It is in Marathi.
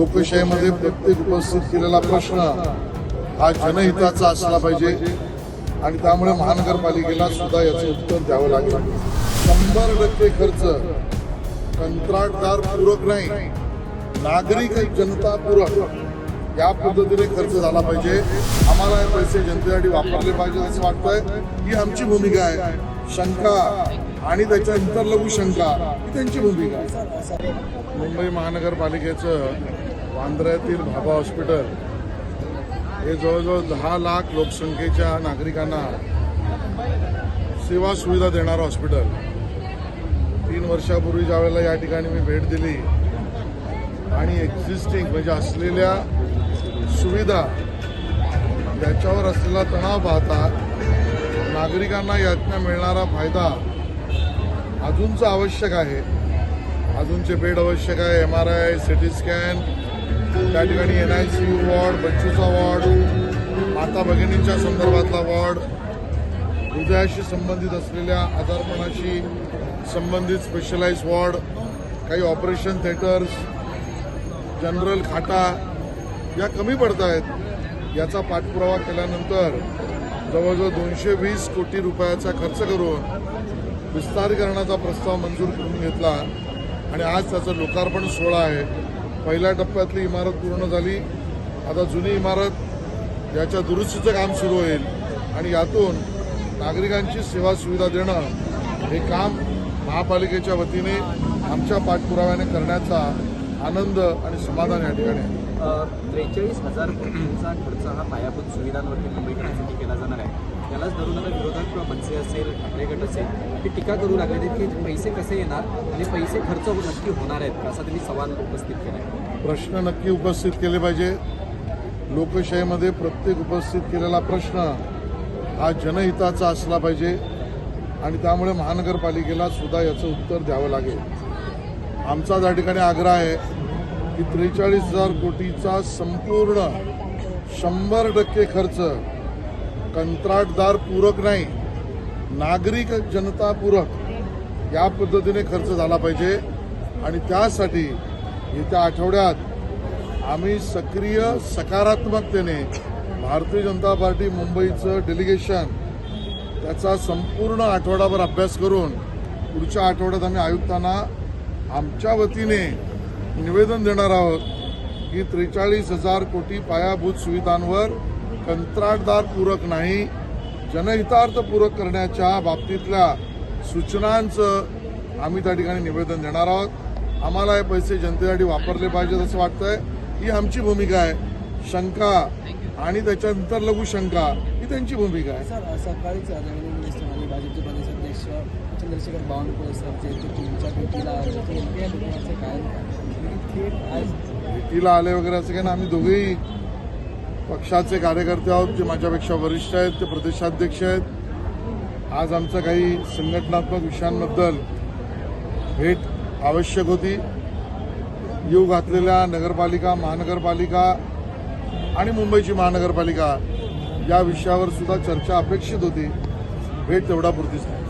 लोकशाहीमध्ये प्रत्येक उपस्थित केलेला प्रश्न हा जनहिताचा असला पाहिजे. आणि त्यामुळे महानगरपालिकेला सुद्धा याचं उत्तर द्यावं लागेल. शंभर टक्के खर्च कंत्राटदार पूरक नाही. नागरिक जनता पूरक या पद्धतीने खर्च झाला पाहिजे. आम्हाला हे पैसे जनतेसाठी वापरले पाहिजे असं वाटतंय. ही आमची भूमिका आहे. शंका आणि त्याच्यानंतर लघु शंका ही त्यांची भूमिका आहे. मुंबई महानगरपालिकेचं वांद्र्यातील भाभा हॉस्पिटल. हे जवळजवळ दहा लाख लोकसंख्येच्या नागरिकांना सेवा सुविधा देणारं हॉस्पिटल. तीन वर्षापूर्वी ज्या वेळेला या ठिकाणी मी भेट दिली आणि एक्झिस्टिंग म्हणजे असलेल्या सुविधा याच्यावर असलेला तणाव पाहता नागरिकांना यातनं मिळणारा फायदा अजूनचा आवश्यक आहे. अजूनचे बेड आवश्यक आहे M R I C T scan त्या ठिकाणी N I C U ward बच्चूचा ward माता भगिनींच्या संदर्भातला वॉर्ड हृदयाशी संबंधित असलेल्या आजारपणाशी संबंधित स्पेशलाइज वॉर्ड काही ऑपरेशन थिएटर्स जनरल खाटा या कमी पडत आहेत याचा पाठपुरावा केल्यानंतर जवळजवळ दोनशे वीस कोटी रुपयाचा खर्च करून विस्तारीकरणाचा प्रस्ताव मंजूर करून घेतला. आणि आज त्याचं लोकार्पण सोहळा आहे. पहिल्या टप्प्यातली इमारत पूर्ण झाली. आता जुनी इमारत याच्या दुरुस्तीचं काम सुरू होईल. आणि यातून नागरिकांची सेवा सुविधा देणं हे काम महापालिकेच्या वतीने आमच्या पाठपुराव्याने करण्याचा आनंद आणि समाधान या ठिकाणी आहे. त्रेचाळीस हजार कोटींचा खर्च हा पायाभूत सुविधांवरती मुंबईकरांसाठी केला जाणार आहे. त्यालाच धरून आता विरोधक किंवा मनसे असेल ठाकरे गट असेल ते टीका करू लागले आहेत की पैसे कसे येणार आणि पैसे खर्च हो-, नक्की होणार आहेत असा त्यांनी सवाल उपस्थित केला आहे. प्रश्न नक्की उपस्थित केले पाहिजे. लोकशाहीमध्ये प्रत्येक उपस्थित केलेला प्रश्न हा जनहिताचा असला पाहिजे आणि त्यामुळे महानगरपालिकेला सुद्धा याचं उत्तर द्यावं लागेल. आमचा त्या ठिकाणी आग्रह आहे. की त्रेचाळीस हजार कोटीचा संपूर्ण शंभर टक्के खर्च कंत्राटदार पूरक नाही नागरिक जनता पूरक या पद्धतीने खर्च झाला पाहिजे. आणि त्यासाठी येत्या आठवड्यात आम्ही सक्रिय सकारात्मकतेने भारतीय जनता पार्टी मुंबईचं डेलिगेशन त्याचा संपूर्ण आठवडाभर अभ्यास करून पुढच्या आठवड्यात आम्ही आयुक्तांना आमच्या वतीने निवेदन देणार आहोत की त्रेचाळीस हजार कोटी पायाभूत सुविधांवर कंत्राटदार पूरक नाही जनहितार्थ पूरक करण्याच्या बाबतीतल्या सूचनांचं आम्ही त्या ठिकाणी निवेदन देणार आहोत. आम्हाला हे पैसे जनतेसाठी वापरले पाहिजेत असं वाटतंय. ही आमची भूमिका आहे. शंका आणि त्याच्यानंतर लघु शंका ही त्यांची भूमिका आहे. सर सकाळीच भाजपचे प्रदेशाध्यक्ष चंद्रशेखर बावनकुळे सर जे तुमच्या भेटीला काय? भेटीला आले वगैरे असं काही ना आम्ही दोघेही पक्षाचे कार्यकर्ते आहोत जे माझ्यापेक्षा वरिष्ठ आहेत ते प्रदेशाध्यक्ष आहेत. आज आमचं काही संघटनात्मक विषयांबद्दल भेट आवश्यक होती. येऊ घातलेल्या नगरपालिका महानगरपालिका आणि मुंबईची महानगरपालिका या विषयावर सुद्धा चर्चा अपेक्षित होती. भेट तेवढा पुरतीच नाही